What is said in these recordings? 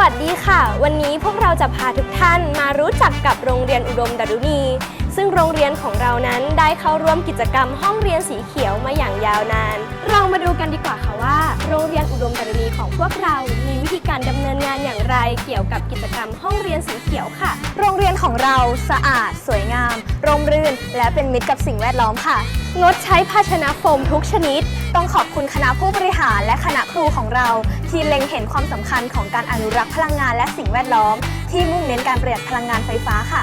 วัสดีค่ะ วันนี้พวกเราจะพาทุกท่านมารู้จักกับโรงเรียนอุดมดารุณี ซึ่งโรงเรียนของเรานั้นได้เข้าร่วมกิจกรรมห้องเรียนสีเขียวมาอย่างยาวนาน เรามาดูกันดีกว่าค่ะว่า โรงเรียนอุดมดารณีของพวกเรามีวิธีการดำเนินงานอย่างไร เกี่ยวกับกิจกรรมห้องเรียนสีเขียวค่ะ โรงเรียนของเราสะอาด สวยงาม ร่มรื่น และเป็นมิตรกับสิ่งแวดล้อมค่ะ งดใช้ภาชนะโฟมทุกชนิด ต้องขอบคุณคณะผู้บริหารและคณะครูของเรา ที่เล็งเห็นความสำคัญของการอนุรักษ์พลังงานและสิ่งแวดล้อม ที่มุ่งเน้นการประหยัดพลังงานไฟฟ้าค่ะ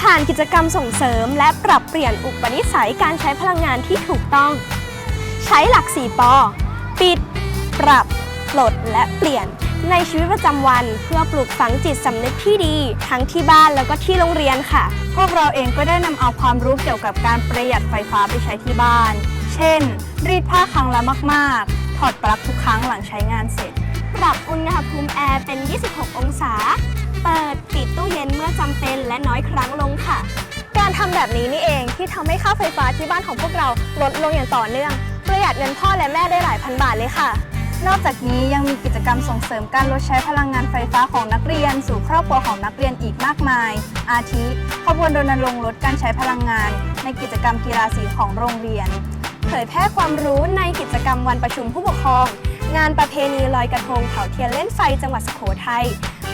ผ่านกิจกรรมส่งเสริม และปรับเปลี่ยนอุปนิสัยการใช้พลังงานที่ถูกต้อง ใช้หลัก 4ปอปิด ปรับ ปลด และเปลี่ยน ในชีวิตประจำวันเพื่อปลูกฝังจิตสำนึกที่ดี ทั้งที่บ้านแล้วก็ที่โรงเรียนค่ะ พวกเราเองก็ได้นำเอาความรู้เกี่ยวกับการประหยัดไฟฟ้าไปใช้ที่บ้าน เช่น รีดผ้าครั้งละมากๆ ถอดปลั๊กทุกครั้งหลังใช้งานเสร็จ ปรับอุณหภูมิแอร์เป็น 26 องศา เปิดปิดตู้เย็นเมื่อจำเป็นและน้อยครั้งลงค่ะ การทำแบบนี้นี่เองที่ทำให้ค่าไฟฟ้าที่บ้านของพวกเราลดลงอย่างต่อเนื่อง ประหยัดเงินพ่อและแม่ได้หลายพันบาทเลยค่ะ นอกจากนี้ยังมีกิจกรรมส่งเสริมการลดใช้พลังงานไฟฟ้าของนักเรียน สู่ครอบครัวของนักเรียนอีกมากมาย อาทิขบวนรณรงค์ลดการใช้พลังงาน ในกิจกรรมกีฬาสีของโรงเรียน เผยแพร่ความรู้ในกิจกรรมวันประชุมผู้ปกครอง งานประเพณีลอยกระทงเผาเทียนเล่นไฟจังหวัดสุโขทัย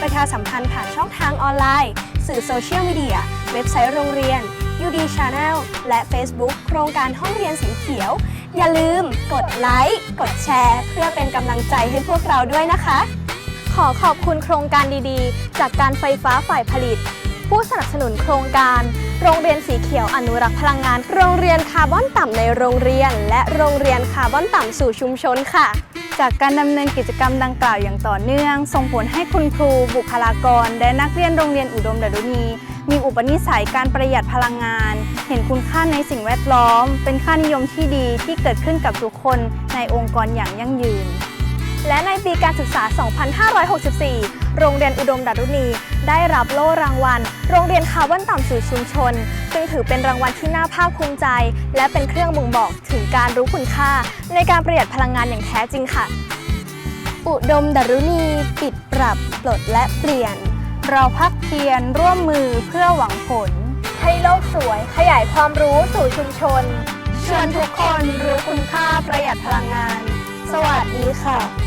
ประชาสัมพันธ์ผ่านช่องทางออนไลน์ สื่อโซเชียลมีเดีย เว็บไซต์โรงเรียน UD Channel และ Facebook โครงการห้องเรียนสีเขียว อย่าลืมกดไลค์ กดแชร์ เพื่อเป็นกำลังใจให้พวกเราด้วยนะคะ ขอขอบคุณโครงการดีๆ จากการไฟฟ้าฝ่ายผลิต ผู้สนับสนุนโครงการ โรงเรียนสีเขียวอนุรักษ์พลังงาน โรงเรียนคาร์บอนต่ำในโรงเรียน และโรงเรียนคาร์บอนต่ำสู่ชุมชนค่ะ จากการดำเนินกิจกรรมดังกล่าวอย่างต่อเนื่อง ส่งผลให้คุณครู บุคลากร และนักเรียนโรงเรียนอุดมดารุณี มีอุปนิสัยการประหยัดพลังงาน เห็นคุณค่าในสิ่งแวดล้อม เป็นค่านิยมที่ดีที่เกิดขึ้นกับทุกคนในองค์กรอย่างยั่งยืน และในปีการศึกษา 2564 โรงเรียนอุดมดารุณี ได้รับโล่รางวัล โรงเรียนคาร์บอนต่ำสู่ชุมชน ซึ่งถือเป็นรางวัลที่น่าภาคภูมิใจ และเป็นเครื่องบ่งบอกถึงการรู้คุณค่า ในการประหยัดพลังงานอย่างแท้จริงค่ะ อุดมดารุณี ปิดปรับ ปลดและเปลี่ยน เราพักเพียรร่วมมือเพื่อหวังผล ให้โลกสวย ขยายความรู้สู่ชุมชน เชิญทุกคนรู้คุณค่าประหยัดพลังงาน สวัสดีค่ะ